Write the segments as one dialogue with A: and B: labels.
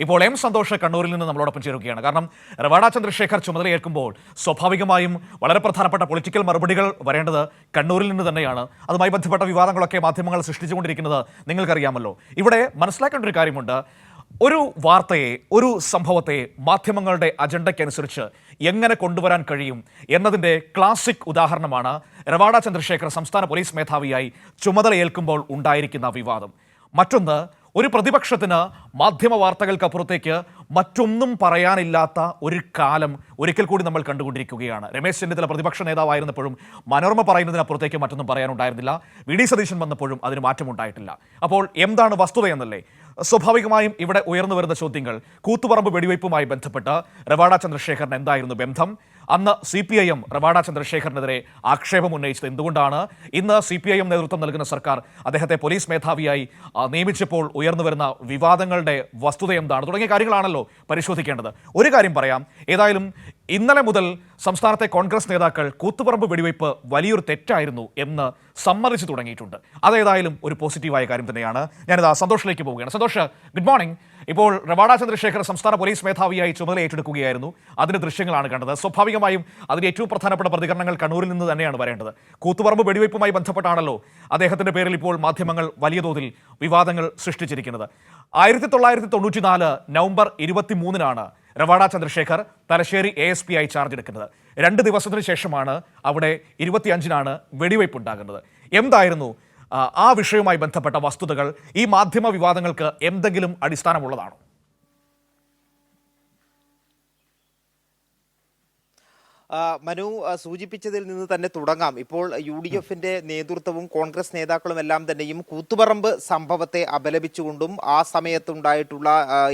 A: ഇപ്പോൾ എം സന്തോഷ് കണ്ണൂരിൽ നിന്ന് നമ്മളോടൊപ്പം ചേരുകയാണ്. കാരണം റവാഡ ചന്ദ്രശേഖർ ചുമതലയേൽക്കുമ്പോൾ സ്വാഭാവികമായും വളരെ പ്രധാനപ്പെട്ട പൊളിറ്റിക്കൽ മറുപടികൾ വരേണ്ടത് കണ്ണൂരിൽ നിന്ന് തന്നെയാണ്. അതുമായി ബന്ധപ്പെട്ട വിവാദങ്ങളൊക്കെ മാധ്യമങ്ങൾ സൃഷ്ടിച്ചുകൊണ്ടിരിക്കുന്നത് നിങ്ങൾക്കറിയാമല്ലോ. ഇവിടെ മനസ്സിലാക്കേണ്ട ഒരു കാര്യമുണ്ട്. ഒരു വാർത്തയെ ഒരു സംഭവത്തെ മാധ്യമങ്ങളുടെ അജണ്ടയ്ക്കനുസരിച്ച് എങ്ങനെ കൊണ്ടുവരാൻ കഴിയും എന്നതിന്റെ ക്ലാസിക് ഉദാഹരണമാണ് റവാഡ ചന്ദ്രശേഖർ സംസ്ഥാന പോലീസ് മേധാവിയായി ചുമതലയേൽക്കുമ്പോൾ ഉണ്ടായിരിക്കുന്ന വിവാദം. മറ്റൊന്ന് ഒരു പ്രതിപക്ഷത്തിന് മാധ്യമ വാർത്തകൾക്കപ്പുറത്തേക്ക് മറ്റൊന്നും പറയാനില്ലാത്ത ഒരു കാലം ഒരിക്കൽ കൂടി നമ്മൾ കണ്ടുകൊണ്ടിരിക്കുകയാണ്. രമേശ് ചെന്നിത്തല പ്രതിപക്ഷ നേതാവായിരുന്നപ്പോഴും മനോരമ പറയുന്നതിനപ്പുറത്തേക്ക് മറ്റൊന്നും പറയാനുണ്ടായിരുന്നില്ല. വി ഡി സതീശൻ വന്നപ്പോഴും അതിന് മാറ്റമുണ്ടായിട്ടില്ല അപ്പോൾ എന്താണ് വസ്തുതയെന്നല്ലേ? സ്വാഭാവികമായും ഇവിടെ ഉയർന്നു വരുന്ന ചോദ്യങ്ങൾ കൂത്തുപറമ്പ് വെടിവയ്പ്പുമായി ബന്ധപ്പെട്ട് റവാഡ ചന്ദ്രശേഖരൻ എന്തായിരുന്നു ബന്ധം? അന്ന് C P I M Ravada ചന്ദ്രശേഖരനെതിരെ ആക്ഷേപം ഉന്നയിച്ചത് എന്തുകൊണ്ടാണ്? ഇന്ന് സി പി ഐ എം നേതൃത്വം നൽകുന്ന സർക്കാർ അദ്ദേഹത്തെ പോലീസ് മേധാവിയായി നിയമിച്ചപ്പോൾ ഉയർന്നു വരുന്ന വിവാദങ്ങളുടെ വസ്തുത എന്താണ്? തുടങ്ങിയ കാര്യങ്ങളാണല്ലോ പരിശോധിക്കേണ്ടത്. ഒരു കാര്യം പറയാം. ഏതായാലും ഇന്നലെ മുതൽ സംസ്ഥാനത്തെ കോൺഗ്രസ് നേതാക്കൾ കൂത്തുപറമ്പ് വെടിവയ്പ് വലിയൊരു തെറ്റായിരുന്നു എന്ന് സമ്മതിച്ചു തുടങ്ങിയിട്ടുണ്ട്. അതേതായാലും ഒരു പോസിറ്റീവായ കാര്യം തന്നെയാണ്. ഞാനിത് സന്തോഷിലേക്ക് പോവുകയാണ്. Santhosh good morning. ഇപ്പോൾ റവാഡ ചന്ദ്രശേഖർ സംസ്ഥാന പോലീസ് മേധാവിയായി ചുമതല ഏറ്റെടുക്കുകയായിരുന്നു. അതിന്റെ ദൃശ്യങ്ങളാണ് കണ്ടത്. സ്വാഭാവികമായും അതിന് ഏറ്റവും പ്രധാനപ്പെട്ട പ്രതികരണങ്ങൾ കണ്ണൂരിൽ നിന്ന് തന്നെയാണ് വരേണ്ടത്. കൂത്തുപറമ്പ് വെടിവയ്പ്പുമായി ബന്ധപ്പെട്ടാണല്ലോ അദ്ദേഹത്തിന്റെ പേരിൽ ഇപ്പോൾ മാധ്യമങ്ങൾ വലിയ തോതിൽ വിവാദങ്ങൾ സൃഷ്ടിച്ചിരിക്കുന്നത്. ആയിരത്തി തൊള്ളായിരത്തി തൊണ്ണൂറ്റി നാല് നവംബർ ഇരുപത്തി മൂന്നിനാണ് Ravada Chandrasekhar Thalassery A S P ആയി ചാർജ് എടുക്കുന്നത്. രണ്ട് ദിവസത്തിന് ശേഷമാണ് അവിടെ ഇരുപത്തിയഞ്ചിനാണ് വെടിവയ്പ് ഉണ്ടാകുന്നത് എന്തായിരുന്നു ആ, വിഷയവുമായി ബന്ധപ്പെട്ട വസ്തുതകൾ ഈ മാധ്യമ വിവാദങ്ങൾക്ക് എന്തെങ്കിലും അടിസ്ഥാനമുള്ളതാണോ?
B: മനു സൂചിപ്പിച്ചതിൽ നിന്ന് തന്നെ തുടങ്ങാം. ഇപ്പോൾ യു ഡി എഫിന്റെ നേതൃത്വവും കോൺഗ്രസ് നേതാക്കളും എല്ലാം തന്നെയും കൂത്തുപറമ്പ് സംഭവത്തെ അപലപിച്ചുകൊണ്ടും ആ സമയത്തുണ്ടായിട്ടുള്ള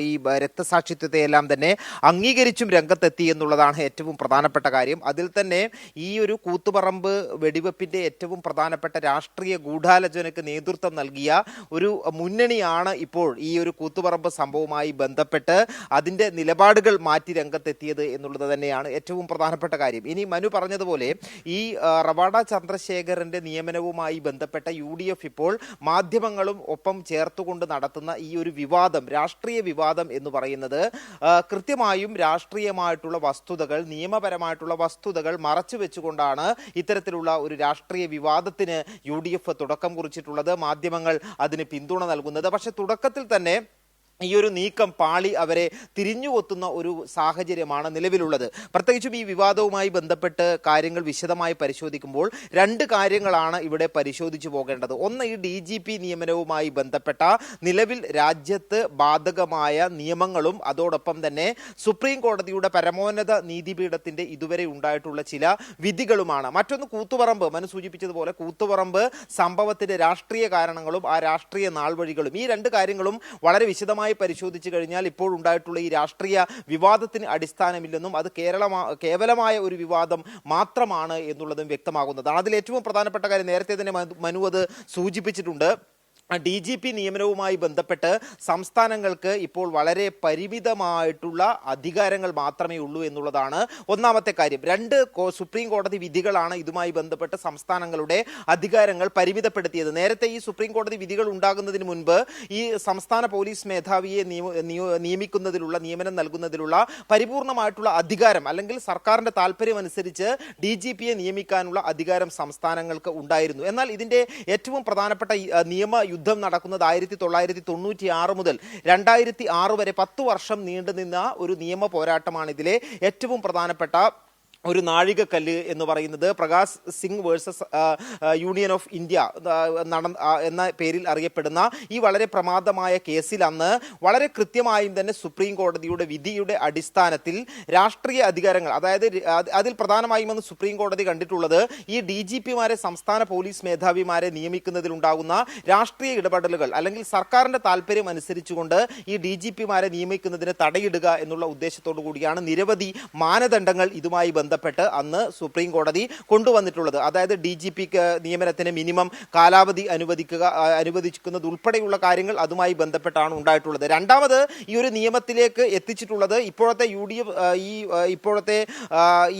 B: ഈ രക്തസാക്ഷിത്വത്തെ എല്ലാം തന്നെ അംഗീകരിച്ചും രംഗത്തെത്തി എന്നുള്ളതാണ് ഏറ്റവും പ്രധാനപ്പെട്ട കാര്യം. അതിൽ തന്നെ ഈ ഒരു കൂത്തുപറമ്പ് വെടിവെപ്പിന്റെ ഏറ്റവും പ്രധാനപ്പെട്ട രാഷ്ട്രീയ ഗൂഢാലോചനയ്ക്ക് നേതൃത്വം നൽകിയ ഒരു മുന്നണിയാണ് ഇപ്പോൾ ഈ ഒരു കൂത്തുപറമ്പ് സംഭവവുമായി ബന്ധപ്പെട്ട് അതിന്റെ നിലപാടുകൾ മാറ്റി രംഗത്തെത്തിയത് എന്നുള്ളത് തന്നെയാണ് ഏറ്റവും പ്രധാനപ്പെട്ട കാര്യം. ഇനി മനു പറഞ്ഞതുപോലെ ഈ റവാഡ ചന്ദ്രശേഖരന്റെ നിയമനവുമായി ബന്ധപ്പെട്ട യു ഡി എഫ് ഇപ്പോൾ മാധ്യമങ്ങളും ഒപ്പം ചേർത്തുകൊണ്ട് നടത്തുന്ന ഈ ഒരു വിവാദം രാഷ്ട്രീയ വിവാദം എന്ന് പറയുന്നത് കൃത്യമായും രാഷ്ട്രീയമായിട്ടുള്ള വസ്തുതകൾ നിയമപരമായിട്ടുള്ള വസ്തുതകൾ മറച്ചു വെച്ചുകൊണ്ടാണ് ഇത്തരത്തിലുള്ള ഒരു രാഷ്ട്രീയ വിവാദത്തിന് യു തുടക്കം കുറിച്ചിട്ടുള്ളത്. മാധ്യമങ്ങൾ അതിന് പിന്തുണ നൽകുന്നത്. പക്ഷെ തുടക്കത്തിൽ തന്നെ ഈ ഒരു നീക്കം പാളി അവരെ തിരിഞ്ഞുകൊത്തുന്ന ഒരു സാഹചര്യമാണ് നിലവിലുള്ളത്. പ്രത്യേകിച്ചും ഈ വിവാദവുമായി ബന്ധപ്പെട്ട് കാര്യങ്ങൾ വിശദമായി പരിശോധിക്കുമ്പോൾ രണ്ട് കാര്യങ്ങളാണ് ഇവിടെ പരിശോധിച്ചു പോകേണ്ടത്. ഒന്ന് ഈ ഡി ജി പി നിയമനവുമായി ബന്ധപ്പെട്ട നിലവിൽ രാജ്യത്ത് ബാധകമായ നിയമങ്ങളും അതോടൊപ്പം തന്നെ സുപ്രീം കോടതിയുടെ പരമോന്നത നീതിപീഠത്തിന്റെ ഇതുവരെ ഉണ്ടായിട്ടുള്ള ചില വിധികളുമാണ്. മറ്റൊന്ന് കൂത്തുപറമ്പ്. മനു സൂചിപ്പിച്ചതുപോലെ കൂത്തുപറമ്പ് സംഭവത്തിന്റെ രാഷ്ട്രീയ കാരണങ്ങളും ആ രാഷ്ട്രീയ നാൾവഴികളും ഈ രണ്ട് കാര്യങ്ങളും വളരെ വിശദമായി പരിശോധിച്ചു കഴിഞ്ഞാൽ ഇപ്പോൾ ഉണ്ടായിട്ടുള്ള ഈ രാഷ്ട്രീയ വിവാദത്തിന് അടിസ്ഥാനമില്ലെന്നും അത് കേരളമാ കേവലമായ ഒരു വിവാദം മാത്രമാണ് എന്നുള്ളതും വ്യക്തമാകുന്നതാണ് അതിൽ ഏറ്റവും പ്രധാനപ്പെട്ട കാര്യം നേരത്തെ തന്നെ മനു അത് സൂചിപ്പിച്ചിട്ടുണ്ട്. ഡി ജി പി നിയമനവുമായി ബന്ധപ്പെട്ട് സംസ്ഥാനങ്ങൾക്ക് ഇപ്പോൾ വളരെ പരിമിതമായിട്ടുള്ള അധികാരങ്ങൾ മാത്രമേ ഉള്ളൂ എന്നുള്ളതാണ് ഒന്നാമത്തെ കാര്യം. രണ്ട് സുപ്രീം കോടതി വിധികളാണ് ഇതുമായി ബന്ധപ്പെട്ട് സംസ്ഥാനങ്ങളുടെ അധികാരങ്ങൾ പരിമിതപ്പെടുത്തിയത്. നേരത്തെ ഈ സുപ്രീം കോടതി വിധികൾ ഉണ്ടാകുന്നതിന് മുൻപ് ഈ സംസ്ഥാന പോലീസ് മേധാവിയെ നിയമിക്കുന്നതിലുള്ള നിയമനം നൽകുന്നതിലുള്ള പരിപൂർണമായിട്ടുള്ള അധികാരം അല്ലെങ്കിൽ സർക്കാരിന്റെ താല്പര്യം അനുസരിച്ച് ഡി ജി പിയെ നിയമിക്കാനുള്ള അധികാരം സംസ്ഥാനങ്ങൾക്ക് ഉണ്ടായിരുന്നു. എന്നാൽ ഇതിന്റെ ഏറ്റവും പ്രധാനപ്പെട്ട നിയമ യുദ്ധം നടക്കുന്നത് ആയിരത്തി തൊള്ളായിരത്തി തൊണ്ണൂറ്റി ആറ് മുതൽ രണ്ടായിരത്തി ആറ് വരെ പത്ത് വർഷം നീണ്ടുനിന്ന ഒരു നിയമ പോരാട്ടമാണ് ഇതിലെ ഏറ്റവും പ്രധാനപ്പെട്ട ഒരു നാഴികക്കല്ല് എന്ന് പറയുന്നത് Prakash Singh versus union of India നട എന്ന പേരിൽ അറിയപ്പെടുന്ന ഈ വളരെ പ്രമാദമായ കേസിൽ അന്ന് വളരെ കൃത്യമായും തന്നെ സുപ്രീം കോടതിയുടെ വിധിയുടെ അടിസ്ഥാനത്തിൽ രാഷ്ട്രീയ അധികാരങ്ങൾ അതായത് അതിൽ പ്രധാനമായും അന്ന് സുപ്രീം കോടതി കണ്ടിട്ടുള്ളത് ഈ ഡി ജി പിമാരെ സംസ്ഥാന പോലീസ് മേധാവിമാരെ നിയമിക്കുന്നതിലുണ്ടാകുന്ന രാഷ്ട്രീയ ഇടപെടലുകൾ അല്ലെങ്കിൽ സർക്കാരിന്റെ താല്പര്യം അനുസരിച്ചുകൊണ്ട് ഈ ഡി ജി പിമാരെ നിയമിക്കുന്നതിന് തടയിടുക എന്നുള്ള ഉദ്ദേശത്തോടു കൂടിയാണ് നിരവധി മാനദണ്ഡങ്ങൾ ഇതുമായി ബന്ധപ്പെട്ട് ബന്ധപ്പെട്ട് അന്ന് സുപ്രീം കോടതി കൊണ്ടുവന്നിട്ടുള്ളത്. അതായത് ഡി ജി പിക്ക് നിയമനത്തിന് മിനിമം കാലാവധി അനുവദിക്കുക അനുവദിക്കുന്നത് ഉൾപ്പെടെയുള്ള കാര്യങ്ങൾ അതുമായി ബന്ധപ്പെട്ടാണ് ഉണ്ടായിട്ടുള്ളത്. രണ്ടാമത് ഈ ഒരു നിയമത്തിലേക്ക് എത്തിച്ചിട്ടുള്ളത് ഇപ്പോഴത്തെ യു ഡി എഫ് ഈ ഇപ്പോഴത്തെ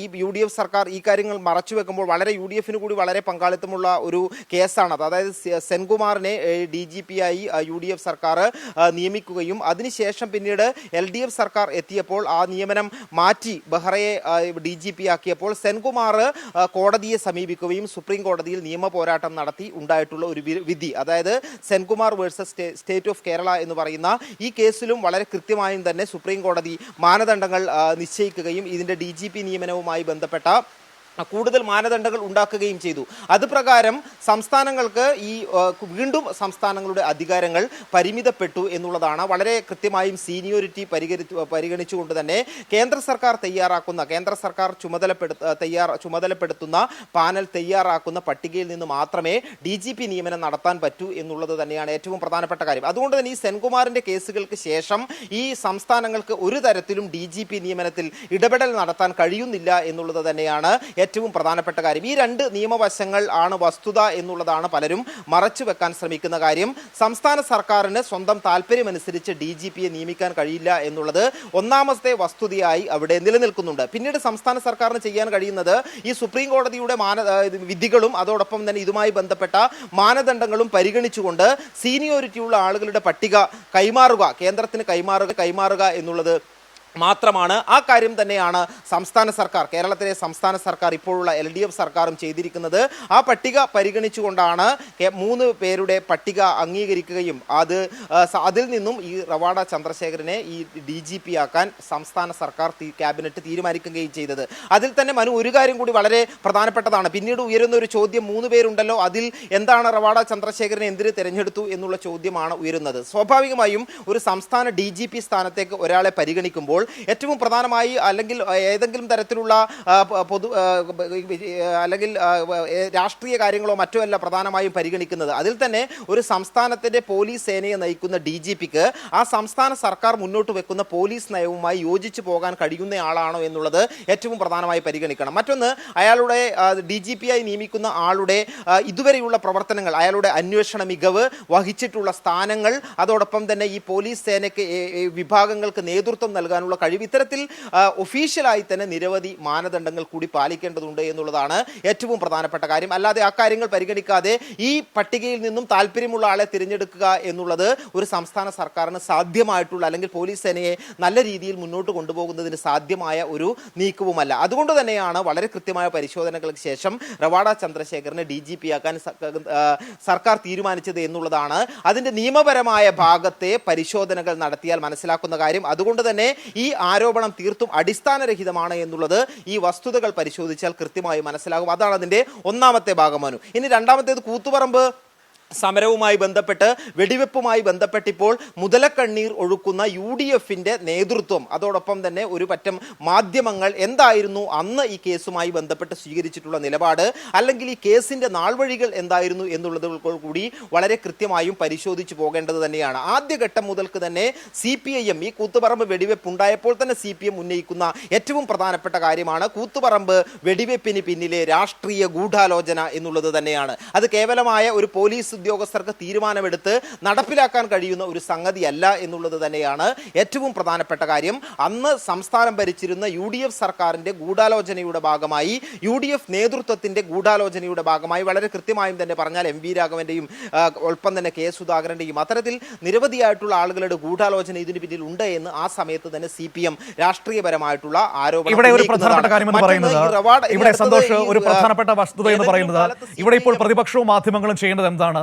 B: ഈ യു ഡി എഫ് സർക്കാർ ഈ കാര്യങ്ങൾ മറച്ചു വെക്കുമ്പോൾ വളരെ യു ഡി എഫിന് കൂടി വളരെ പങ്കാളിത്തമുള്ള ഒരു കേസാണത്. അതായത് സെൻകുമാറിനെ ഡി ജി പി ആയി യു ഡി എഫ് സർക്കാർ നിയമിക്കുകയും അതിനുശേഷം പിന്നീട് എൽ ഡി എഫ് സർക്കാർ എത്തിയപ്പോൾ ആ നിയമനം മാറ്റി ബെഹ്റയെ ഡി ജി പി ആക്കിയപ്പോൾ സെൻകുമാർ കോടതിയെ സമീപിക്കുകയും സുപ്രീം കോടതിയിൽ നിയമ പോരാട്ടം നടത്തി ഉണ്ടായിട്ടുള്ള ഒരു വിധി. അതായത് Senkumar versus state of Kerala എന്ന് പറയുന്ന ഈ കേസിലും വളരെ കൃത്യമായും തന്നെ സുപ്രീം കോടതി മാനദണ്ഡങ്ങൾ നിശ്ചയിക്കുകയും ഇതിന്റെ ഡി നിയമനവുമായി ബന്ധപ്പെട്ട കൂടുതൽ മാനദണ്ഡങ്ങൾ ഉണ്ടാക്കുകയും ചെയ്തു. അതുപ്രകാരം സംസ്ഥാനങ്ങൾക്ക് ഈ വീണ്ടും സംസ്ഥാനങ്ങളുടെ അധികാരങ്ങൾ പരിമിതപ്പെട്ടു എന്നുള്ളതാണ് വളരെ കൃത്യമായും സീനിയോറിറ്റി പരിഗണിച്ചു പരിഗണിച്ചുകൊണ്ട് തന്നെ കേന്ദ്ര സർക്കാർ തയ്യാറാക്കുന്ന കേന്ദ്ര സർക്കാർ ചുമതലപ്പെടുത്ത തയ്യാർ ചുമതലപ്പെടുത്തുന്ന പാനൽ തയ്യാറാക്കുന്ന പട്ടികയിൽ നിന്ന് മാത്രമേ ഡി ജി പി നിയമനം നടത്താൻ പറ്റൂ എന്നുള്ളത് തന്നെയാണ് ഏറ്റവും പ്രധാനപ്പെട്ട കാര്യം. അതുകൊണ്ട് തന്നെ ഈ സെൻകുമാറിന്റെ കേസുകൾക്ക് ശേഷം ഈ സംസ്ഥാനങ്ങൾക്ക് ഒരു തരത്തിലും ഡി ജി പി നിയമനത്തിൽ ഇടപെടൽ നടത്താൻ കഴിയുന്നില്ല എന്നുള്ളത് തന്നെയാണ് ഏറ്റവും പ്രധാനപ്പെട്ട കാര്യം. ഈ രണ്ട് നിയമവശങ്ങൾ ആണ് വസ്തുത എന്നുള്ളതാണ് പലരും മറച്ചു വെക്കാൻ ശ്രമിക്കുന്ന കാര്യം. സംസ്ഥാന സർക്കാരിന് സ്വന്തം താല്പര്യമനുസരിച്ച് ഡി ജി പിയെ നിയമിക്കാൻ കഴിയില്ല എന്നുള്ളത് ഒന്നാമത്തെ വസ്തുതയായി അവിടെ നിലനിൽക്കുന്നുണ്ട്. പിന്നീട് സംസ്ഥാന സർക്കാരിന് ചെയ്യാൻ കഴിയുന്നത് ഈ സുപ്രീം കോടതിയുടെ മാന വിധികളും അതോടൊപ്പം തന്നെ ഇതുമായി ബന്ധപ്പെട്ട മാനദണ്ഡങ്ങളും പരിഗണിച്ചുകൊണ്ട് സീനിയോറിറ്റിയുള്ള ആളുകളുടെ പട്ടിക കൈമാറുക കേന്ദ്രത്തിന് കൈമാറുക കൈമാറുക എന്നുള്ളത് മാത്രമാണ്. ആ കാര്യം തന്നെയാണ് സംസ്ഥാന സർക്കാർ കേരളത്തിലെ സംസ്ഥാന സർക്കാർ ഇപ്പോഴുള്ള എൽ ഡി എഫ് സർക്കാരും ചെയ്തിരിക്കുന്നത്. ആ പട്ടിക പരിഗണിച്ചുകൊണ്ടാണ് മൂന്ന് പേരുടെ പട്ടിക അംഗീകരിക്കുകയും അത് അതിൽ നിന്നും ഈ റവാഡ ചന്ദ്രശേഖരനെ ഈ ഡി ജി പി ആക്കാൻ സംസ്ഥാന സർക്കാർ ക്യാബിനറ്റ് തീരുമാനിക്കുകയും ചെയ്തത്. അതിൽ തന്നെ മനു ഒരു കാര്യം കൂടി വളരെ പ്രധാനപ്പെട്ടതാണ്. പിന്നീട് ഉയരുന്ന ഒരു ചോദ്യം മൂന്ന് പേരുണ്ടല്ലോ അതിൽ എന്താണ് റവാഡ ചന്ദ്രശേഖരനെ എന്തിന് തിരഞ്ഞെടുത്തു എന്നുള്ള ചോദ്യമാണ് ഉയരുന്നത്. സ്വാഭാവികമായും ഒരു സംസ്ഥാന ഡി സ്ഥാനത്തേക്ക് ഒരാളെ പരിഗണിക്കുമ്പോൾ ഏറ്റവും പ്രധാനമായി അല്ലെങ്കിൽ ഏതെങ്കിലും തരത്തിലുള്ള പൊതു അല്ലെങ്കിൽ രാഷ്ട്രീയ കാര്യങ്ങളോ മറ്റോ അല്ല പ്രധാനമായും പരിഗണിക്കുന്നത്. അതിൽ തന്നെ ഒരു സംസ്ഥാനത്തിന്റെ പോലീസ് സേനയെ നയിക്കുന്ന ഡി ജി പിക്ക് ആ സംസ്ഥാന സർക്കാർ മുന്നോട്ട് വെക്കുന്ന പോലീസ് നയവുമായി യോജിച്ചു പോകാൻ കഴിയുന്ന ആളാണോ എന്നുള്ളത് ഏറ്റവും പ്രധാനമായി പരിഗണിക്കണം. മറ്റൊന്ന് അയാളുടെ ഡി ജി പി ആയി നിയമിക്കുന്ന ആളുടെ ഇതുവരെയുള്ള പ്രവർത്തനങ്ങൾ അയാളുടെ അന്വേഷണ മികവ് വഹിച്ചിട്ടുള്ള സ്ഥാനങ്ങൾ അതോടൊപ്പം തന്നെ ഈ പോലീസ് സേനയ്ക്ക് വിഭാഗങ്ങൾക്ക് നേതൃത്വം നൽകാനുള്ള കഴിവ്. ഇത്തരത്തിൽ ഒഫീഷ്യലായി തന്നെ നിരവധി മാനദണ്ഡങ്ങൾ കൂടി പാലിക്കേണ്ടതുണ്ട് എന്നുള്ളതാണ് ഏറ്റവും പ്രധാനപ്പെട്ട കാര്യം. അല്ലാതെ ആ കാര്യങ്ങൾ പരിഗണിക്കാതെ ഈ പട്ടികയിൽ നിന്നും താല്പര്യമുള്ള ആളെ തിരഞ്ഞെടുക്കുക എന്നുള്ളത് ഒരു സംസ്ഥാന സർക്കാരിന് സാധ്യമായിട്ടുള്ള അല്ലെങ്കിൽ പോലീസ് സേനയെ നല്ല രീതിയിൽ മുന്നോട്ട് കൊണ്ടുപോകുന്നതിന് സാധ്യമായ ഒരു നീക്കവുമല്ല. അതുകൊണ്ട് തന്നെയാണ് വളരെ കൃത്യമായ പരിശോധനകൾക്ക് ശേഷം റവാഡ ചന്ദ്രശേഖരനെ ഡി ജി പി ആക്കാൻ സർക്കാർ തീരുമാനിച്ചത് എന്നുള്ളതാണ്. അതിന്റെ നിയമപരമായ ഭാഗത്തെ പരിശോധനകൾ നടത്തിയാൽ മനസ്സിലാക്കുന്ന കാര്യം. അതുകൊണ്ട് തന്നെ ഈ ആരോപണം തീർത്തും അടിസ്ഥാനരഹിതമാണ് എന്നുള്ളത് ഈ വസ്തുതകൾ പരിശോധിച്ചാൽ കൃത്യമായി മനസ്സിലാകും. അതാണ് അതിന്റെ ഒന്നാമത്തെ ഭാഗമാനു ഇനി രണ്ടാമത്തേത് കൂത്തുപറമ്പ്. സമരവുമായി ബന്ധപ്പെട്ട് വെടിവെപ്പുമായി ബന്ധപ്പെട്ടിപ്പോൾ മുതലക്കണ്ണീർ ഒഴുക്കുന്ന യു ഡി എഫിന്റെ നേതൃത്വം. അതോടൊപ്പം തന്നെ ഒരു പറ്റം മാധ്യമങ്ങൾ എന്തായിരുന്നു അന്ന് ഈ കേസുമായി ബന്ധപ്പെട്ട് സ്വീകരിച്ചിട്ടുള്ള നിലപാട് അല്ലെങ്കിൽ ഈ കേസിന്റെ നാൾവഴികൾ എന്തായിരുന്നു എന്നുള്ളത് കൂടി വളരെ കൃത്യമായും പരിശോധിച്ചു പോകേണ്ടത് തന്നെയാണ്. ആദ്യഘട്ടം മുതൽക്ക് തന്നെ സി പി ഐ എം ഈ കൂത്തുപറമ്പ് വെടിവെപ്പ് ഉണ്ടായപ്പോൾ തന്നെ സി പി എം ഉന്നയിക്കുന്ന ഏറ്റവും പ്രധാനപ്പെട്ട കാര്യമാണ് കൂത്തുപറമ്പ് വെടിവെപ്പിന് പിന്നിലെ രാഷ്ട്രീയ ഗൂഢാലോചന എന്നുള്ളത് തന്നെയാണ്. അത് കേവലമായ ഒരു പോലീസ് ഉദ്യോഗസ്ഥർക്ക് തീരുമാനമെടുത്ത് നടപ്പിലാക്കാൻ കഴിയുന്ന ഒരു സംഗതിയല്ല എന്നുള്ളത് തന്നെയാണ് ഏറ്റവും പ്രധാനപ്പെട്ട കാര്യം. അന്ന് സംസ്ഥാനം ഭരിച്ചിരുന്ന യു ഡി എഫ് സർക്കാരിന്റെ ഗൂഢാലോചനയുടെ ഭാഗമായി യു ഡി എഫ് നേതൃത്വത്തിന്റെ ഗൂഢാലോചനയുടെ ഭാഗമായി വളരെ കൃത്യമായും തന്നെ പറഞ്ഞാൽ എം വി രാഘവന്റെയും ആ, ഒപ്പം തന്നെ കെ സുധാകരന്റെയും അത്തരത്തിൽ നിരവധിയായിട്ടുള്ള ആളുകളുടെ ഗൂഢാലോചന ഇതിന് പിന്നിൽ ഉണ്ട് എന്ന് ആ സമയത്ത് തന്നെ സി പി എം രാഷ്ട്രീയപരമായിട്ടുള്ള ആരോപണം
A: ഇവിടെ ഒരു പ്രധാനപ്പെട്ട കാര്യം എന്ന് പറയുന്നത് ഇവിടെ
B: അടുത്തത്
A: ഒരു പ്രധാനപ്പെട്ട വസ്തുത എന്ന് പറയുന്നത് ഇവിടെ ഇപ്പോൾ പ്രതിപക്ഷവും മാധ്യമങ്ങളും ചെയ്യേണ്ടത് എന്താണ്?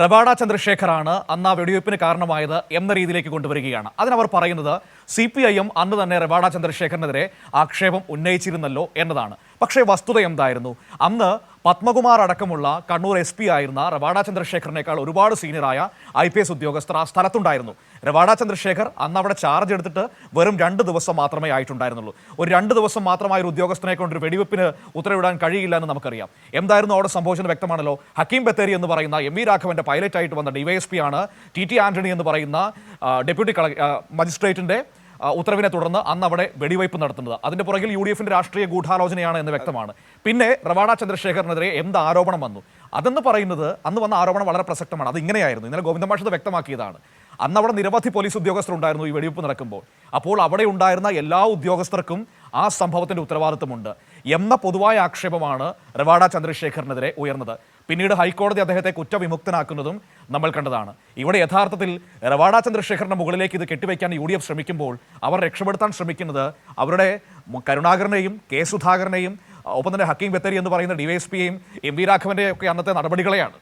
A: റവാഡ ചന്ദ്രശേഖറാണ് അന്ന് ആ വെടിവയ്പ്പിന് കാരണമായത് എന്ന രീതിയിലേക്ക് കൊണ്ടുവരികയാണ്. അതിനവർ പറയുന്നത് സി പി ഐ എം അന്ന് തന്നെ റബാഡ ചന്ദ്രശേഖരനെതിരെ ആക്ഷേപം ഉന്നയിച്ചിരുന്നല്ലോ എന്നതാണ്. പക്ഷേ വസ്തുത എന്തായിരുന്നു? അന്ന് പത്മകുമാർ അടക്കമുള്ള കണ്ണൂർ എസ് പി ആയിരുന്ന റവാഡ ചന്ദ്രശേഖറിനേക്കാൾ ഒരുപാട് സീനിയറായ ഐ പി എസ് ഉദ്യോഗസ്ഥർ ആ സ്ഥലത്തുണ്ടായിരുന്നു. റവാഡ ചന്ദ്രശേഖർ അന്ന് അവിടെ ചാർജ് എടുത്തിട്ട് വെറും രണ്ട് ദിവസം മാത്രമേ ആയിട്ടുണ്ടായിരുന്നുള്ളൂ. ഒരു രണ്ട് ദിവസം മാത്രമായ ഒരു ഉദ്യോഗസ്ഥനെ കൊണ്ട് ഒരു വെടിവെപ്പിന് ഉത്തരവിടാൻ കഴിയില്ല എന്ന് നമുക്കറിയാം. എന്തായിരുന്നു അവിടെ സംഭവിച്ചത് വ്യക്തമാണല്ലോ? ഹക്കീം ബത്തേരി എന്ന് പറയുന്ന എം വി പൈലറ്റ് ആയിട്ട് വന്ന ഡിവൈഎസ്പി ആണ്. ടി ടി ആന്റണി എന്ന് പറയുന്ന ഡെപ്യൂട്ടി കള മജിസ്ട്രേറ്റിന്റെ ഉത്തരവിനെ തുടർന്ന് അന്ന് അവിടെ വെടിവയ്പ് നടത്തുന്നത്. അതിന്റെ പുറകിൽ യു ഡി എഫിന്റെ രാഷ്ട്രീയ ഗൂഢാലോചനയാണ് എന്ന് വ്യക്തമാണ്. പിന്നെ റവാഡ ചന്ദ്രശേഖരനെതിരെ എന്ത് ആരോപണം വന്നു? അതെന്ന് പറയുന്നത് അന്ന് വന്ന ആരോപണം വളരെ പ്രസക്തമാണ്. അത് ഇങ്ങനെയായിരുന്നു. ഇന്നലെ ഗോവിന്ദ മാഷത് ഇത് വ്യക്തമാക്കിയതാണ്. അന്ന് അവിടെ നിരവധി പോലീസ് ഉദ്യോഗസ്ഥർ ഉണ്ടായിരുന്നു ഈ വെടിവെപ്പ് നടക്കുമ്പോൾ. അപ്പോൾ അവിടെ ഉണ്ടായിരുന്ന എല്ലാ ഉദ്യോഗസ്ഥർക്കും ആ സംഭവത്തിന്റെ ഉത്തരവാദിത്വമുണ്ട്. എന്ന പൊതുവായ ആക്ഷേപമാണ് റവാഡ ചന്ദ്രശേഖരനെതിരെ ഉയർന്നത്. പിന്നീട് ഹൈക്കോടതി അദ്ദേഹത്തെ കുറ്റവിമുക്തനാക്കുന്നതും നമ്മൾ കണ്ടതാണ്. ഇവിടെ യഥാർത്ഥത്തിൽ റവാഡ ചന്ദ്രശേഖരന്റെ മുകളിലേക്ക് ഇത് കെട്ടിവെക്കാൻ യു ഡി എഫ് ശ്രമിക്കുമ്പോൾ അവർ രക്ഷപ്പെടുത്താൻ ശ്രമിക്കുന്നത് അവരുടെ കരുണാകരനെയും കെ സുധാകരനെയും ഒപ്പം തന്നെ ഹക്കീം ബത്തേരി എന്ന് പറയുന്ന ഡി വൈ എസ് പിയെയും എം വി രാഘവന്റെ ഒക്കെ അന്നത്തെ നടപടികളെയാണ്.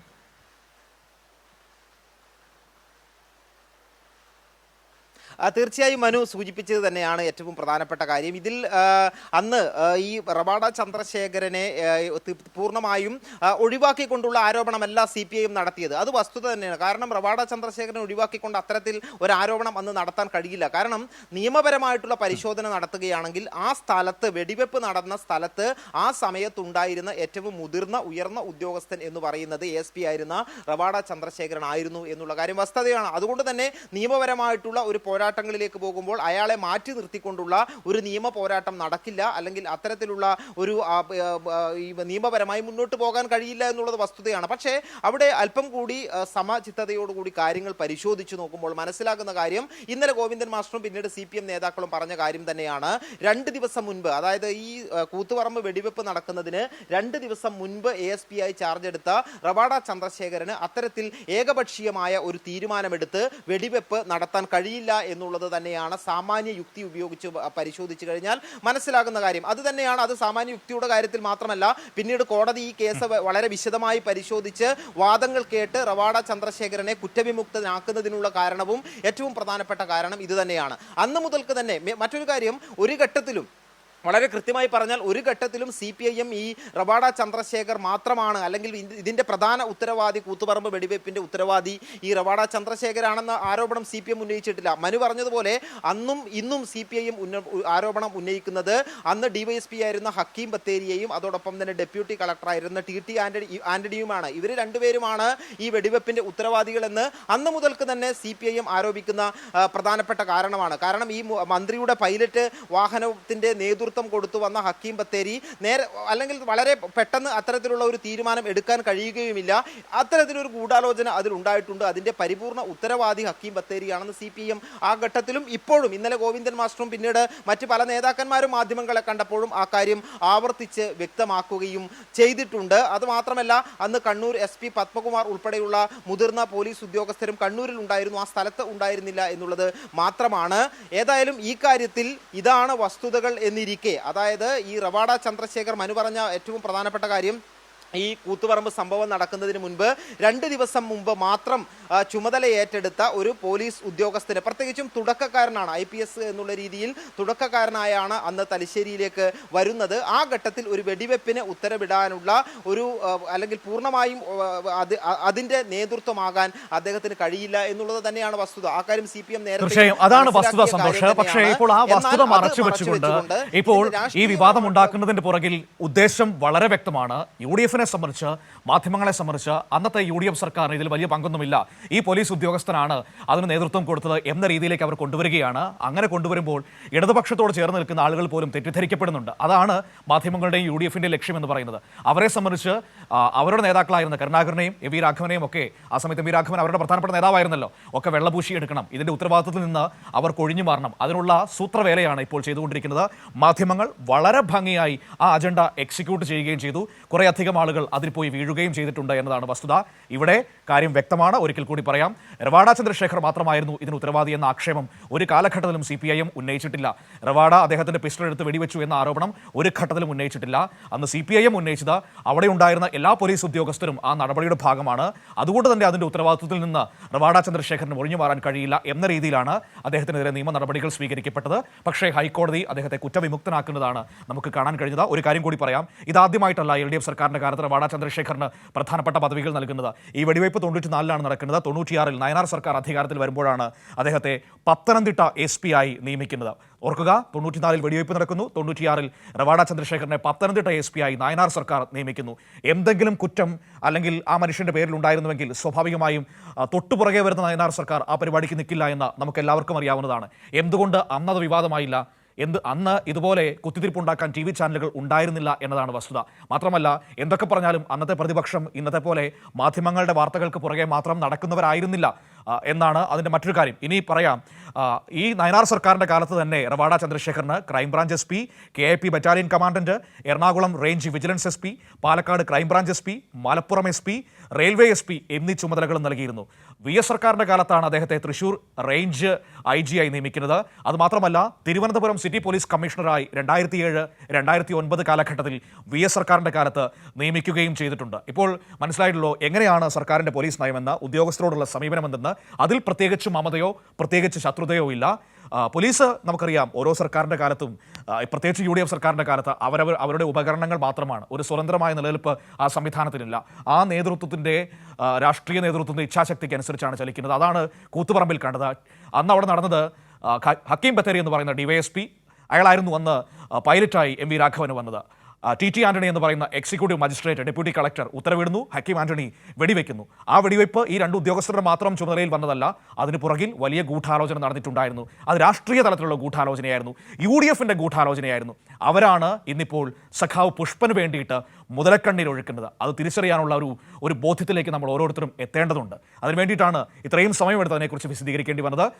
B: തീർച്ചയായും മനു സൂചിപ്പിച്ചത് തന്നെയാണ് ഏറ്റവും പ്രധാനപ്പെട്ട കാര്യം. ഇതിൽ അന്ന് ഈ റവാഡ ചന്ദ്രശേഖരനെ പൂർണമായും ഒഴിവാക്കിക്കൊണ്ടുള്ള ആരോപണമല്ല സി പി ഐ നടത്തിയത്. അത് വസ്തുത തന്നെയാണ്. കാരണം റവാഡ ചന്ദ്രശേഖരനെ ഒഴിവാക്കിക്കൊണ്ട് അത്തരത്തിൽ ഒരു ആരോപണം അന്ന് നടത്താൻ കഴിയില്ല. കാരണം നിയമപരമായിട്ടുള്ള പരിശോധന നടത്തുകയാണെങ്കിൽ ആ സ്ഥലത്ത് വെടിവെപ്പ് നടന്ന സ്ഥലത്ത് ആ സമയത്തുണ്ടായിരുന്ന ഏറ്റവും മുതിർന്ന ഉയർന്ന ഉദ്യോഗസ്ഥൻ എന്ന് പറയുന്നത് എസ് പി ആയിരുന്ന റവാഡ ചന്ദ്രശേഖരൻ ആയിരുന്നു എന്നുള്ള കാര്യം വസ്തുതയാണ്. അതുകൊണ്ട് തന്നെ നിയമപരമായിട്ടുള്ള ഒരു പോരാട്ടങ്ങളിലേക്ക് പോകുമ്പോൾ അയാളെ മാറ്റി നിർത്തിക്കൊണ്ടുള്ള ഒരു നിയമ പോരാട്ടം നടക്കില്ല. അല്ലെങ്കിൽ അത്തരത്തിലുള്ള ഒരു നിയമപരമായി മുന്നോട്ട് പോകാൻ കഴിയില്ല എന്നുള്ളത് വസ്തുതയാണ്. പക്ഷേ അവിടെ അല്പം കൂടി സമചിത്തതയോടുകൂടി കാര്യങ്ങൾ പരിശോധിച്ചു നോക്കുമ്പോൾ മനസ്സിലാകുന്ന കാര്യം ഇന്നലെ ഗോവിന്ദൻ മാസ്റ്ററും പിന്നീട് സി പി എം നേതാക്കളും പറഞ്ഞ കാര്യം തന്നെയാണ്. രണ്ട് ദിവസം മുൻപ് അതായത് ഈ കൂത്തുപറമ്പ് വെടിവെപ്പ് നടക്കുന്നതിന് രണ്ട് ദിവസം മുൻപ് എ എസ് പി ആയി ചാർജ് എടുത്ത റവാഡ ചന്ദ്രശേഖരന് അത്തരത്തിൽ ഏകപക്ഷീയമായ ഒരു തീരുമാനമെടുത്ത് വെടിവെപ്പ് നടത്താൻ കഴിയില്ല എന്നുള്ളത് തന്നെയാണ് സാമാന്യ യുക്തി ഉപയോഗിച്ച് പരിശോധിച്ചു കഴിഞ്ഞാൽ മനസ്സിലാകുന്ന കാര്യം. അത് തന്നെയാണ് അത് സാമാന്യ യുക്തിയുടെ കാര്യത്തിൽ മാത്രമല്ല പിന്നീട് കോടതി ഈ കേസ് വളരെ വിശദമായി പരിശോധിച്ച് വാദങ്ങൾ കേട്ട് റവാഡ ചന്ദ്രശേഖരനെ കുറ്റവിമുക്തനാക്കുന്നതിനുള്ള കാരണവും ഏറ്റവും പ്രധാനപ്പെട്ട കാരണം ഇത് തന്നെയാണ്. അന്ന് മുതൽക്ക് തന്നെ മറ്റൊരു കാര്യം ഒരു ഘട്ടത്തിലും വളരെ കൃത്യമായി പറഞ്ഞാൽ ഒരു ഘട്ടത്തിലും സി പി ഐ എം ഈ റവാഡ ചന്ദ്രശേഖർ മാത്രമാണ്. അല്ലെങ്കിൽ ഇതിന്റെ പ്രധാന ഉത്തരവാദി കൂത്തുപറമ്പ് വെടിവയ്പ്പിന്റെ ഉത്തരവാദി ഈ റവാഡ ചന്ദ്രശേഖരാണെന്ന ആരോപണം സി പി എം ഉന്നയിച്ചിട്ടില്ല. മനു പറഞ്ഞതുപോലെ അന്നും ഇന്നും സി പി ഐ എം ആരോപണം ഉന്നയിക്കുന്നത് അന്ന് ഡിവൈഎസ്പി ആയിരുന്ന ഹക്കീം ബത്തേരിയെയും അതോടൊപ്പം തന്നെ ഡെപ്യൂട്ടി കളക്ടറായിരുന്ന ടി ടി ആന്റണി ആന്റണിയുമാണ്. ഇവർ രണ്ടുപേരുമാണ് ഈ വെടിവെപ്പിന്റെ ഉത്തരവാദികളെന്ന് അന്ന് മുതൽക്ക് തന്നെ സി പി ഐ എം ആരോപിക്കുന്ന പ്രധാനപ്പെട്ട കാരണമാണ്. കാരണം ഈ മന്ത്രിയുടെ പൈലറ്റ് വാഹനത്തിന്റെ നേതൃത്വം കൊടുത്തു വന്ന ഹക്കീം ബത്തേരി. നേരെ അല്ലെങ്കിൽ വളരെ പെട്ടെന്ന് അത്തരത്തിലുള്ള ഒരു തീരുമാനം എടുക്കാൻ കഴിയുകയുമില്ല. അത്തരത്തിലൊരു ഗൂഢാലോചന അതിലുണ്ടായിട്ടുണ്ട് അതിന്റെ പരിപൂർണ ഉത്തരവാദി ഹക്കീം ബത്തേരിയാണെന്ന് സി പി എം ആ ഘട്ടത്തിലും ഇപ്പോഴും ഇന്നലെ ഗോവിന്ദൻ മാസ്റ്ററും പിന്നീട് മറ്റ് പല നേതാക്കന്മാരും മാധ്യമങ്ങളെ കണ്ടപ്പോഴും ആ കാര്യം ആവർത്തിച്ച് വ്യക്തമാക്കുകയും ചെയ്തിട്ടുണ്ട്. അതുമാത്രമല്ല അന്ന് കണ്ണൂർ എസ് പി പത്മകുമാർ ഉൾപ്പെടെയുള്ള മുതിർന്ന പോലീസ് ഉദ്യോഗസ്ഥരും കണ്ണൂരിൽ ഉണ്ടായിരുന്നു. ആ സ്ഥലത്ത് ഉണ്ടായിരുന്നില്ല എന്നുള്ളത് മാത്രമാണ്. ഏതായാലും ഈ കാര്യത്തിൽ ഇതാണ് വസ്തുതകൾ എന്നിരിക്കെ അതായത് ഈ റവാഡ ചന്ദ്രശേഖർ മനു പറഞ്ഞ ഏറ്റവും പ്രധാനപ്പെട്ട കാര്യം ഈ കൂത്തുപറമ്പ് സംഭവം നടക്കുന്നതിന് മുൻപ് രണ്ട് ദിവസം മുമ്പ് മാത്രം ചുമതല ഏറ്റെടുത്ത ഒരു പോലീസ് ഉദ്യോഗസ്ഥന് പ്രത്യേകിച്ചും തുടക്കക്കാരനാണ് ഐ പി എസ് എന്നുള്ള രീതിയിൽ തുടക്കക്കാരനായാണ് അന്ന് തലശ്ശേരിയിലേക്ക് വരുന്നത്. ആ ഘട്ടത്തിൽ ഒരു വെടിവെപ്പിന് ഉത്തരവിടാനുള്ള ഒരു അല്ലെങ്കിൽ പൂർണമായും അത് അതിന്റെ അതിന്റെ നേതൃത്വമാകാൻ അദ്ദേഹത്തിന് കഴിയില്ല എന്നുള്ളത് തന്നെയാണ് വസ്തുത. ആ കാര്യം സി പി എം
A: നേരത്തെ അതാണ് വസ്തുത സന്തോഷ്. പക്ഷേ ഇപ്പോൾ ആ വസ്തുത മറച്ചു വെച്ചുകൊണ്ട് ഇപ്പോൾ ഈ വിവാദം ഉണ്ടാക്കുന്നതിന്റെ പുറകിൽ ഉദ്ദേശം വളരെ വ്യക്തമാണ്. യു ഡി എഫിനെ സംബന്ധിച്ച് മാധ്യമങ്ങളെ സംബന്ധിച്ച് അന്നത്തെ യു ഡി എഫ് സർക്കാരിന് ഇതിൽ വലിയ പങ്കൊന്നുമില്ല. ഈ പോലീസ് ഉദ്യോഗസ്ഥനാണ് അതിന് നേതൃത്വം കൊടുത്തത് എന്ന രീതിയിലേക്ക് അവർ കൊണ്ടുവരികയാണ്. അങ്ങനെ കൊണ്ടുവരുമ്പോൾ ഇടതുപക്ഷത്തോട് ചേർന്ന് നിൽക്കുന്ന ആളുകൾ പോലും തെറ്റിദ്ധരിക്കപ്പെടുന്നുണ്ട്. അതാണ് മാധ്യമങ്ങളുടെയും യു ഡി എഫിന്റെ ലക്ഷ്യം എന്ന് പറയുന്നത്. അവരെ സംബന്ധിച്ച് അവരുടെ നേതാക്കളായിരുന്ന കരുണാകരനെയും എ വി രാഘവനെയും ഒക്കെ ആ സമയത്ത് വി രാഘവൻ അവരുടെ പ്രധാനപ്പെട്ട നേതാവായിരുന്നല്ലോ ഒക്കെ വെള്ളപൂശി എടുക്കണം. ഇതിന്റെ ഉത്തരവാദിത്തത്തിൽ നിന്ന് അവർ കൊഴിഞ്ഞു മാറണം. അതിനുള്ള സൂത്രവേലയാണ് ഇപ്പോൾ ചെയ്തുകൊണ്ടിരിക്കുന്നത്. മാധ്യമങ്ങൾ വളരെ ഭംഗിയായി ആ അജണ്ട എക്സിക്യൂട്ട് ചെയ്യുകയും ചെയ്തു. കുറേ അധികം ആളുകൾ അതിൽ പോയി വീഴുകയും ചെയ്തിട്ടുണ്ട് എന്നതാണ് വസ്തുത. ഇവിടെ കാര്യം വ്യക്തമാണ്. ഒരിക്കൽ കൂടി പറയാം. റവാഡ ചന്ദ്രശേഖർ മാത്രമായിരുന്നു ഇതിന് ഉത്തരവാദി എന്ന ആക്ഷേപം. ഒരു കാലഘട്ടത്തിലും സി പി ഐ എം ഉന്നയിച്ചിട്ടില്ല. റവാഡ അദ്ദേഹത്തിന്റെ പിസ്റ്റൾ എടുത്ത് വെടിവെച്ചു എന്ന ആരോപണം ഒരു ഘട്ടത്തിലും ഉന്നയിച്ചിട്ടില്ല. അന്ന് സി പി ഐ എം ഉന്നയിച്ചത് അവിടെ ഉണ്ടായിരുന്ന എല്ലാ പോലീസ് ഉദ്യോഗസ്ഥരും ആ നടപടിയുടെ ഭാഗമാണ്. അതുകൊണ്ട് തന്നെ അതിന്റെ ഉത്തരവാദിത്വത്തിൽ നിന്ന് റവാഡ ചന്ദ്രശേഖരന് ഒഴിഞ്ഞു മാറാൻ കഴിയില്ല എന്ന രീതിയിലാണ് അദ്ദേഹത്തിനെതിരെ നിയമ നടപടികൾ സ്വീകരിക്കപ്പെട്ടത്. പക്ഷേ ഹൈക്കോടതി അദ്ദേഹത്തെ കുറ്റവിമുക്തനാക്കുന്നതാണ് നമുക്ക് കാണാൻ കഴിഞ്ഞത്. ഒരു കാര്യം കൂടി പറയാം. ഇതാദ്യമായിട്ടല്ല എൽ ഡി എഫ് സർക്കാരിന്റെ കാലത്ത് വാടാ ചന്ദ്രശേഖറിന് പ്രധാനപ്പെട്ട പദവികൾ നൽകുന്നത്. ഈ വെടിവയ്പ് തൊണ്ണൂറ്റിനാലിലാണ് നടക്കുന്നത്. തൊണ്ണൂറ്റിയാറിൽ നയനാർ സർക്കാർ അധികാരത്തിൽ വരുമ്പോഴാണ് അദ്ദേഹത്തെ പത്തനംതിട്ട എസ് പി ആയി നിയമിക്കുന്നത്. ഓർക്കുക തൊണ്ണൂറ്റിനാലിൽ വെടിവയ്പ് നടക്കുന്നു. തൊണ്ണൂറ്റിയാറിൽ റവാഡ ചന്ദ്രശേഖരനെ പത്തനംതിട്ട എസ് പി ആയി നയനാർ സർക്കാർ നിയമിക്കുന്നു. എന്തെങ്കിലും കുറ്റം അല്ലെങ്കിൽ ആ മനുഷ്യന്റെ പേരിൽ ഉണ്ടായിരുന്നുവെങ്കിൽ സ്വാഭാവികമായും തൊട്ടുപുറകെ വരുന്ന നയനാർ സർക്കാർ ആ പരിപാടിക്ക് നിൽക്കില്ല എന്ന് നമുക്ക് എല്ലാവർക്കും അറിയാവുന്നതാണ്. എന്തുകൊണ്ട് അന്നത് വിവാദമായില്ല? എന്ത് അന്ന് ഇതുപോലെ കുത്തിത്തിരിപ്പുണ്ടാക്കാൻ ടി വി ചാനലുകൾ ഉണ്ടായിരുന്നില്ല എന്നതാണ് വസ്തുത. മാത്രമല്ല എന്തൊക്കെ പറഞ്ഞാലും അന്നത്തെ പ്രതിപക്ഷം ഇന്നത്തെ പോലെ മാധ്യമങ്ങളുടെ വാർത്തകൾക്ക് പുറകെ മാത്രം നടക്കുന്നവരായിരുന്നില്ല എന്നാണ് അതിന്റെ മറ്റൊരു കാര്യം. ഇനി പറയാം ഈ നയനാർ സർക്കാരിന്റെ കാലത്ത് തന്നെ Ravada ചന്ദ്രശേഖറിന് crime branch S P K I P battalion commandant Ernakulam range vigilance S P Palakkad crime branch S P Malappuram S P railway S P എന്നീ ചുമതലകളും നൽകിയിരുന്നു. വി എസ് സർക്കാരിന്റെ കാലത്താണ് അദ്ദേഹത്തെ തൃശൂർ റേഞ്ച് ഐ ജി ആയി നിയമിക്കുന്നത്. അതുമാത്രമല്ല തിരുവനന്തപുരം സിറ്റി പോലീസ് കമ്മീഷണറായി രണ്ടായിരത്തി ഏഴ് രണ്ടായിരത്തി ഒൻപത് കാലഘട്ടത്തിൽ വി എസ് സർക്കാരിന്റെ കാലത്ത് നിയമിക്കുകയും ചെയ്തിട്ടുണ്ട്. ഇപ്പോൾ മനസ്സിലായിട്ടുള്ളൂ എങ്ങനെയാണ് സർക്കാരിന്റെ പോലീസ് നയമെന്ന് ഉദ്യോഗസ്ഥരോടുള്ള സമീപനമെന്തെന്ന്? അതിൽ പ്രത്യേകിച്ച് മമതയോ പ്രത്യേകിച്ച് ശത്രുതയോ ഇല്ല. പോലീസ് നമുക്കറിയാം ഓരോ സർക്കാരിന്റെ കാലത്തും പ്രത്യേകിച്ച് യു ഡി എഫ് സർക്കാരിന്റെ കാലത്ത് അവരവർ അവരുടെ ഉപകരണങ്ങൾ മാത്രമാണ്. ഒരു സ്വതന്ത്രമായ നിലനിൽപ്പ് ആ സംവിധാനത്തിനില്ല. ആ നേതൃത്വത്തിന്റെ രാഷ്ട്രീയ നേതൃത്വത്തിന്റെ ഇച്ഛാശക്തിക്ക് അനുസരിച്ചാണ് ചലിക്കുന്നത്. അതാണ് കൂത്തുപറമ്പിൽ കണ്ടത്. അന്ന് അവിടെ നടന്നത് ഹക്കീം ബത്തേരി എന്ന് പറയുന്ന ഡിവൈഎസ്പി അയാളായിരുന്നു അന്ന് പൈലറ്റായി എം വി രാഘവന് വന്നത്. ടി ടി ആന്റണി എന്ന് പറയുന്ന എക്സിക്യൂട്ടീവ് മജിസ്ട്രേറ്റ് ഡെപ്യൂട്ടി കളക്ടർ ഉത്തരവിടുന്നു. ഹക്കീം ആന്റണി വെടിവെക്കുന്നു. ആ വെടിവെപ്പ് ഈ രണ്ട് ഉദ്യോഗസ്ഥരുടെ മാത്രം ചുമതലയിൽ വന്നതല്ല അതിന് പുറകിൽ വലിയ ഗൂഢാലോചന നടന്നിട്ടുണ്ടായിരുന്നു. അത് രാഷ്ട്രീയ തലത്തിലുള്ള ഗൂഢാലോചനയായിരുന്നു. യു ഡി എഫിന്റെ ഗൂഢാലോചനയായിരുന്നു. അവരാണ് ഇന്നിപ്പോൾ സഖാവ് പുഷ്പന് വേണ്ടിയിട്ട് മുതലക്കണ്ണീരൊഴുക്കുന്നത് അത് തിരിച്ചറിയാനുള്ള ഒരു ഒരു ബോധ്യത്തിലേക്ക് നമ്മൾ ഓരോരുത്തരും എത്തേണ്ടതുണ്ട്. അതിന് വേണ്ടിയിട്ടാണ് ഇത്രയും സമയമെടുത്ത് അതിനെക്കുറിച്ച് വിശദീകരിക്കേണ്ടി വന്നത്.